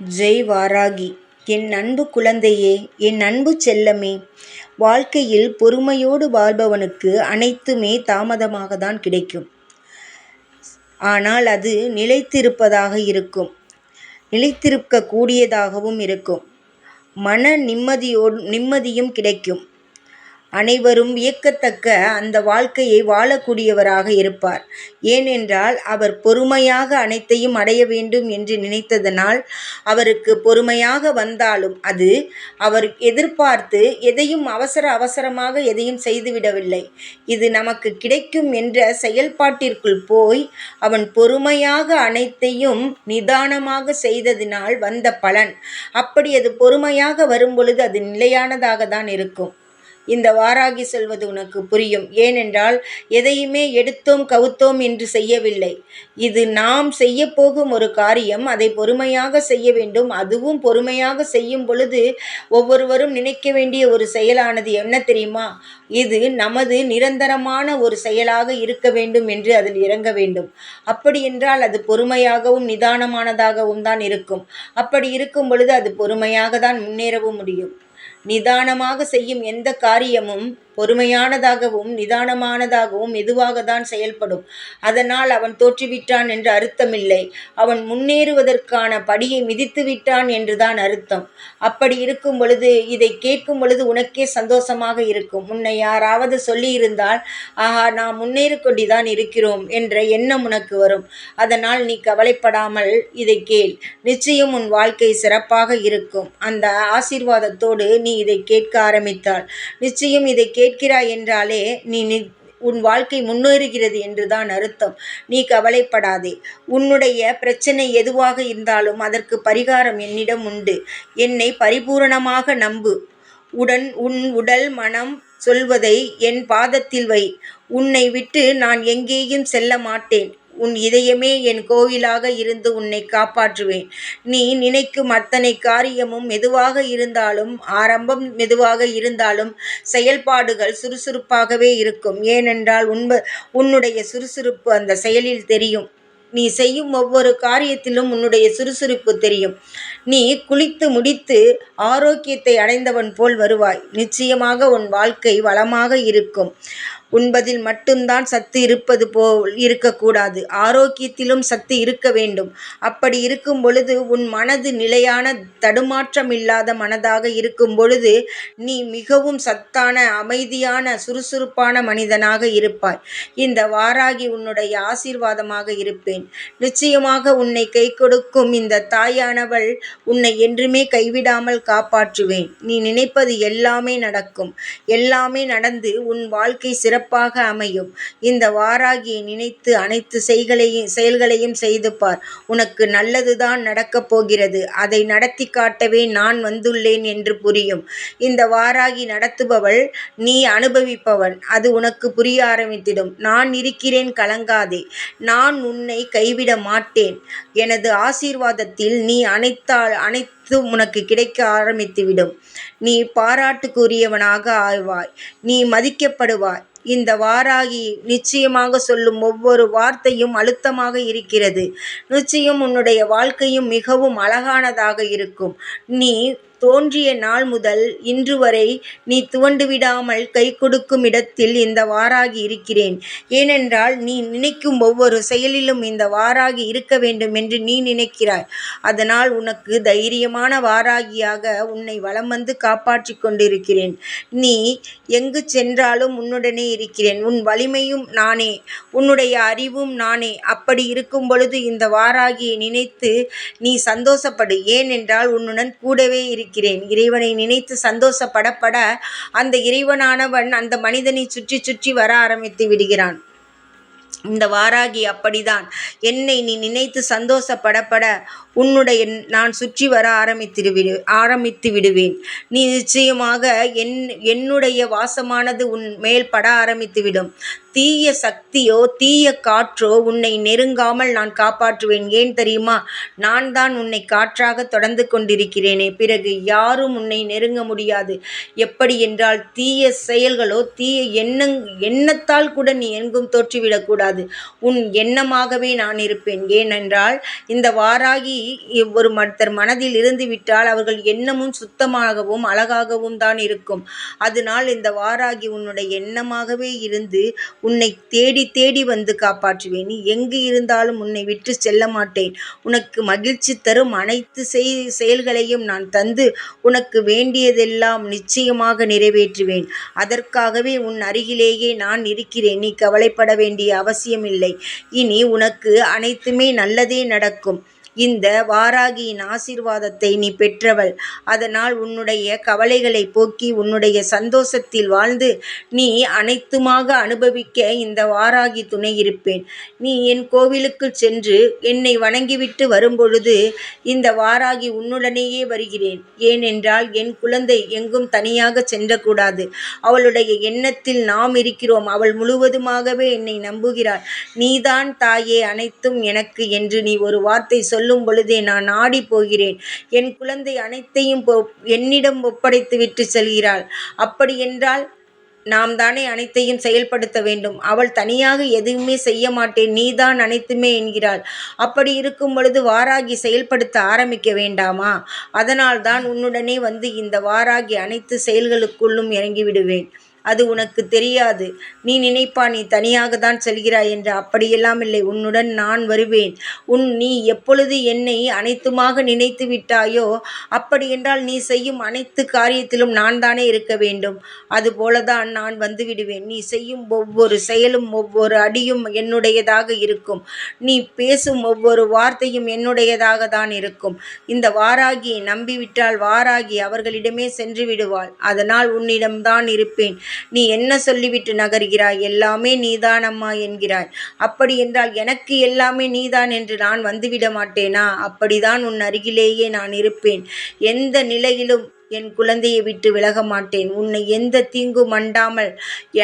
ஜெய் வாராகி. என் அன்பு குழந்தையே என் அன்பு செல்லமே. வாழ்க்கையில் பொறுமையோடு வாழ்பவனுக்கு அனைத்துமே தாமதமாக தான் கிடைக்கும். ஆனால் அது நிலைத்திருப்பதாக இருக்கும். நிலைத்திருக்க கூடியதாகவும் இருக்கும். மன நிம்மதியோடு நிம்மதியும் கிடைக்கும். அனைவரும் வியக்கத்தக்க அந்த வாழ்க்கையை வாழக்கூடியவராக இருப்பார். ஏனென்றால் அவர் பொறுமையாக அனைத்தையும் அடைய வேண்டும் என்று நினைத்ததனால் அவருக்கு பொறுமையாக வந்தாலும் அது அவர் எதிர்பார்த்து எதையும் அவசர அவசரமாக எதையும் செய்துவிடவில்லை. இது நமக்கு கிடைக்கும் என்ற செயல்பாட்டிற்குள் போய் அவன் பொறுமையாக அனைத்தையும் நிதானமாக செய்ததினால் வந்த பலன். அப்படி அது பொறுமையாக வரும்பொழுது அது நிலையானதாக தான் இருக்கும். இந்த வாராகி சொல்வது உனக்கு புரியும். ஏனென்றால் எதையுமே எடுத்தோம் கவுத்தோம் என்று செய்யவில்லை. இது நாம் செய்ய போகும் ஒரு காரியம். அதை பொறுமையாக செய்ய வேண்டும். அதுவும் பொறுமையாக செய்யும் பொழுது ஒவ்வொருவரும் நினைக்க வேண்டிய ஒரு செயலானது என்ன தெரியுமா? இது நமது நிரந்தரமான ஒரு செயலாக இருக்க வேண்டும் என்று அதில் இறங்க வேண்டும். அப்படி என்றால் அது பொறுமையாகவும் நிதானமானதாகவும் தான் இருக்கும். அப்படி இருக்கும் பொழுது அது பொறுமையாக தான் முன்னேறவும் முடியும். நிதானமாக செய்யும் எந்த காரியமும் பொறுமையானதாகவும் நிதானமானதாகவும் மெதுவாக தான் செயல்படும். அதனால் அவன் தோற்றுவிட்டான் என்று அர்த்தமில்லை. அவன் முன்னேறுவதற்கான படியை மிதித்து விட்டான் என்றுதான் அர்த்தம். அப்படி இருக்கும் பொழுது இதை கேட்கும் பொழுது உனக்கே சந்தோஷமாக இருக்கும். உன்னை யாராவது சொல்லியிருந்தால் ஆஹா நாம் முன்னேறி கொண்டுதான் இருக்கிறோம் என்ற எண்ணம் உனக்கு வரும். அதனால் நீ கவலைப்படாமல் இதை கேள். நிச்சயம் உன் வாழ்க்கை சிறப்பாக இருக்கும். அந்த ஆசீர்வாதத்தோடு நீ இதை கேட்க ஆரம்பித்தாள். நிச்சயம் இதை கே கேட்கிறாய் என்றாலே நீ உன் வாழ்க்கை முன்னேறுகிறது என்றுதான் அர்த்தம். நீ கவலைப்படாதே. உன்னுடைய பிரச்சனை எதுவாக இருந்தாலும் அதற்கு பரிகாரம் என்னிடம் உண்டு. என்னை பரிபூரணமாக நம்பு. உடன் உன் உடல் மனம் சொல்வதை என் பாதத்தில் வை. உன்னை விட்டு நான் எங்கேயும் செல்ல மாட்டேன். உன் இதயமே என் கோவிலாக இருந்து உன்னை காப்பாற்றுவேன். நீ நினைக்கும் அத்தனை காரியமும் மெதுவாக இருந்தாலும் ஆரம்பம் மெதுவாக இருந்தாலும் செயல்பாடுகள் சுறுசுறுப்பாகவே இருக்கும். ஏனென்றால் உன்ப உன்னுடைய சுறுசுறுப்பு அந்த செயலில் தெரியும். நீ செய்யும் ஒவ்வொரு காரியத்திலும் உன்னுடைய சுறுசுறுப்பு தெரியும். நீ குளித்து முடித்து ஆரோக்கியத்தை அடைந்தவன் போல் வருவாய். நிச்சயமாக உன் வாழ்க்கை வளமாக இருக்கும். உண்பதில் மட்டும்தான் சத்து இருப்பது போல் இருக்கக்கூடாது. ஆரோக்கியத்திலும் சத்து இருக்க வேண்டும். அப்படி இருக்கும் பொழுது உன் மனது நிலையான தடுமாற்றம் இல்லாத மனதாக இருக்கும் பொழுது நீ மிகவும் சத்தான அமைதியான சுறுசுறுப்பான மனிதனாக இருப்பாய். இந்த வாராகி உன்னுடைய ஆசீர்வாதமாக இருப்பேன். நிச்சயமாக உன்னை கை கொடுக்கும் இந்த தாயானவள் உன்னை என்றுமே கைவிடாமல் காப்பாற்றுவேன். நீ நினைப்பது எல்லாமே நடக்கும். எல்லாமே நடந்து உன் வாழ்க்கை சிற சிறப்பாக அமையும். இந்த வாராகியை நினைத்து அனைத்து செய்களையும் செயல்களையும் செய்து பார். உனக்கு நல்லதுதான் நடக்கப் போகிறது. அதை நடத்தி காட்டவே நான் வந்துள்ளேன் என்று புரியும். இந்த வாராகி நடத்துபவள் நீ அனுபவிப்பவன். அது உனக்கு புரிய ஆரம்பித்திடும். நான் இருக்கிறேன் கலங்காதே. நான் உன்னை கைவிட மாட்டேன். எனது ஆசீர்வாதத்தில் நீ அனைத்தால் அனைத்து உனக்கு கிடைக்க ஆரம்பித்துவிடும். நீ பாராட்டுக்குரியவனாக ஆவாய். நீ மதிக்கப்படுவாய். இந்த வாராகி நிச்சயமாக சொல்லும் ஒவ்வொரு வார்த்தையும் அழுத்தமாக இருக்கிறது. நிச்சயம் உன்னுடைய வாழ்க்கையும் மிகவும் அழகானதாக இருக்கும். நீ தோன்றிய நாள் முதல் இன்று வரை நீ துவண்டு விடாமல் கை கொடுக்கும் இடத்தில் இந்த வாராகி இருக்கிறேன். ஏனென்றால் நீ நினைக்கும் ஒவ்வொரு செயலிலும் இந்த வாராகி இருக்க வேண்டும் என்று நீ நினைக்கிறாய். அதனால் உனக்கு தைரியமான வாராகியாக உன்னை வலம் வந்து காப்பாற்றி கொண்டிருக்கிறேன். நீ எங்கு சென்றாலும் உன்னுடனே இருக்கிறேன். உன் வலிமையும் நானே உன்னுடைய அறிவும் நானே. அப்படி இருக்கும் பொழுது இந்த வாராகியை நினைத்து நீ சந்தோஷப்படு. ஏனென்றால் உன்னுடன் கூடவே இருக்கிறேன். இருக்கிறேன். இறைவனை நினைத்து சந்தோஷப்படப்பட அந்த இறைவனானவன் அந்த மனிதனை சுற்றி சுற்றி வர ஆரம்பித்து விடுகிறான். இந்த வாராகி அப்படிதான். என்னை நீ நினைத்து சந்தோஷப்படப்பட உன்னுடைய நான் சுற்றி வர ஆரம்பித்து விடு ஆரம்பித்து விடுவேன். நீ நிச்சயமாக என் என்னுடைய வாசமானது உன் மேல் பட ஆரம்பித்துவிடும் தீய சக்தியோ தீய காற்றோ உன்னை நெருங்காமல் நான் காப்பாற்றுவேன். ஏன் தெரியுமா? நான் தான் உன்னை காற்றாக தொடர்ந்து கொண்டிருக்கிறேனே. பிறகு யாரும் உன்னை நெருங்க முடியாது. எப்படி என்றால் தீய செயல்களோ தீய எண்ணங் எண்ணத்தால் கூட நீ எங்கும் தோற்றுவிடக்கூடாது. உன் எண்ணமாகவே நான் இருப்பேன். ஏனென்றால் இந்த வாராகி ஒரு மற்ற மனதில் இருந்துவிட்டால் அவர்கள் எண்ணமும் சுத்தமாகவும் அழகாகவும் தான் இருக்கும். அதனால் இந்த வாராகி உன்னுடைய எண்ணமாகவே இருந்து உன்னை தேடி தேடி வந்து காப்பாற்றுவேன். நீ எங்கு இருந்தாலும் உன்னை விட்டு செல்ல மாட்டேன். உனக்கு மகிழ்ச்சி தரும் அனைத்து செய் செயல்களையும் நான் தந்து உனக்கு வேண்டியதெல்லாம் நிச்சயமாக நிறைவேற்றுவேன். அதற்காகவே உன் அருகிலேயே நான் இருக்கிறேன். நீ கவலைப்பட வேண்டிய அவசியமில்லை. இனி உனக்கு அனைத்துமே நல்லதே நடக்கும். இந்த வாராகியின் ஆசீர்வாதத்தை நீ பெற்றவள். அதனால் உன்னுடைய கவலைகளை போக்கி உன்னுடைய சந்தோஷத்தில் வாழ்ந்து நீ அனைத்துமாக அனுபவிக்க இந்த வாராகி துணை இருப்பேன். நீ என் கோவிலுக்கு சென்று என்னை வணங்கிவிட்டு வரும்பொழுது இந்த வாராகி உன்னுடனேயே வருகிறேன். ஏனென்றால் என் குழந்தை எங்கும் தனியாக சென்றக்கூடாது. அவளுடைய எண்ணத்தில் நாம் இருக்கிறோம். அவள் முழுவதுமாகவே என்னை நம்புகிறாள். நீதான் தாயே அனைத்தும் எனக்கு என்று நீ ஒரு வார்த்தை சொல் சொல்லும் பொழுதே நான் ஆடி போகிறேன். என் குழந்தை அனைத்தையும் என்னிடம் ஒப்படைத்து விட்டு செல்கிறாள். அப்படி என்றால் நாம் தானே அனைத்தையும் செயல்படுத்த வேண்டும். அவள் தனியாக எதுவுமே செய்ய மாட்டேன். நீதான் அனைத்துமே என்கிறாள். அப்படி இருக்கும் பொழுது வாராகி செயல்படுத்த ஆரம்பிக்க வேண்டாமா? அதனால் தான் உன்னுடனே வந்து இந்த வாராகி அனைத்து செயல்களுக்குள்ளும் இறங்கி விடுவேன் அது உனக்கு தெரியாது. நீ நினைப்பா நீ தனியாக தான் செல்கிறாய் என்று. அப்படியெல்லாம் இல்லை. உன்னுடன் நான் வருவேன். உன் நீ எப்பொழுது என்னை அனைத்துமாக நினைத்து விட்டாயோ அப்படி என்றால் நீ செய்யும் அனைத்து காரியத்திலும் நான் தானே இருக்க வேண்டும். அதுபோலதான் நான் வந்து விடுவேன். நீ செய்யும் ஒவ்வொரு செயலும் ஒவ்வொரு அடியும் என்னுடையதாக இருக்கும். நீ பேசும் ஒவ்வொரு வார்த்தையும் என்னுடையதாக தான் இருக்கும். இந்த வாராகியை நம்பிவிட்டால் வாராகி அவர்களிடமே சென்று விடுவாள். அதனால் உன்னிடம்தான் இருப்பேன். நீ என்ன சொல்லிவிட்டு நகர்கிறாய்? எல்லாமே நீதானம்மா என்கிறாய். அப்படி என்றால் எனக்கு எல்லாமே நீதான் என்று நான் வந்துவிட மாட்டேனா? அப்படிதான் உன் அருகிலேயே நான் இருப்பேன். எந்த நிலையிலும் என் குழந்தையை விட்டு விலக மாட்டேன். உன்னை எந்த தீங்கும் அண்டாமல்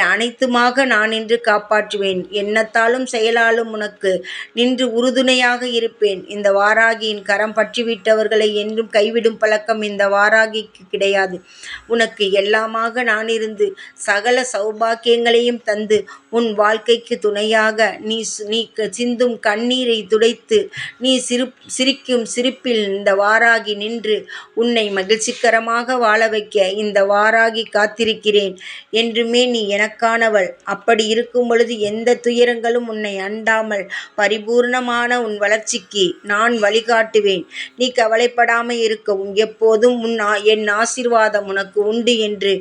அனைத்துமாக நான் நின்று காப்பாற்றுவேன். எண்ணத்தாலும் செயலாலும் உனக்கு நின்று உறுதுணையாக இருப்பேன். இந்த வாராகியின் கரம் பற்றிவிட்டவர்களை என்றும் கைவிடும் பழக்கம் இந்த வாராகிக்கு கிடையாது. உனக்கு எல்லாமாக நான் இருந்து சகல சௌபாக்கியங்களையும் தந்து உன் வாழ்க்கைக்கு துணையாக நீ நீ சிந்தும் கண்ணீரை துடைத்து நீ சிரி சிரிக்கும் சிரிப்பில் இந்த வாராகி நின்று உன்னை மகிழ்ச்சிகரமாக சுகமாக வாழ வைக்க இந்த வாராகி காத்திருக்கிறேன். என்றுமே நீ எனக்கானவள். அப்படி இருக்கும் பொழுது எந்த துயரங்களும் உன்னை அண்டாமல் பரிபூர்ணமான உன் வளர்ச்சிக்கு நான் வழிகாட்டுவேன். நீ கவலைப்படாமல் இருக்கவும் எப்போதும் உன் என் ஆசிர்வாதம் உனக்கு உண்டு என்று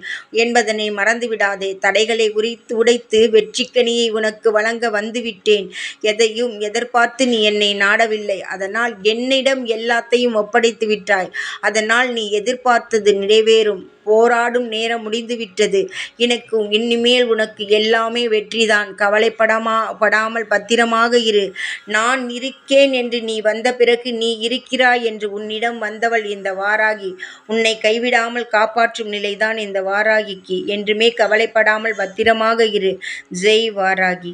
என்பதனை மறந்துவிடாதே. தடைகளை உரித்து உடைத்து வெற்றிக்கனியை உனக்கு வழங்க வந்துவிட்டேன். எதையும் எதிர்பார்த்து நீ என்னை நாடவில்லை. அதனால் என்னிடம் எல்லாத்தையும் ஒப்படைத்து விட்டாய். அதனால் நீ எதிர்பார்த்து நினைத்தது நிறைவேறும். போராடும் நேரம் முடிந்துவிட்டது. எனக்கு இனிமேல் உனக்கு எல்லாமே வெற்றிதான். கவலைப்படாமா படாமல் பத்திரமாக இரு. நான் இருக்கேன் என்று நீ வந்த பிறகு நீ இருக்கிறாய் என்று உன்னிடம் வந்தவள் இந்த வாராகி. உன்னை கைவிடாமல் காப்பாற்றும் நிலைதான் இந்த வாராகிக்கு. என்றுமே கவலைப்படாமல் பத்திரமாக இரு. ஜெய் வாராகி.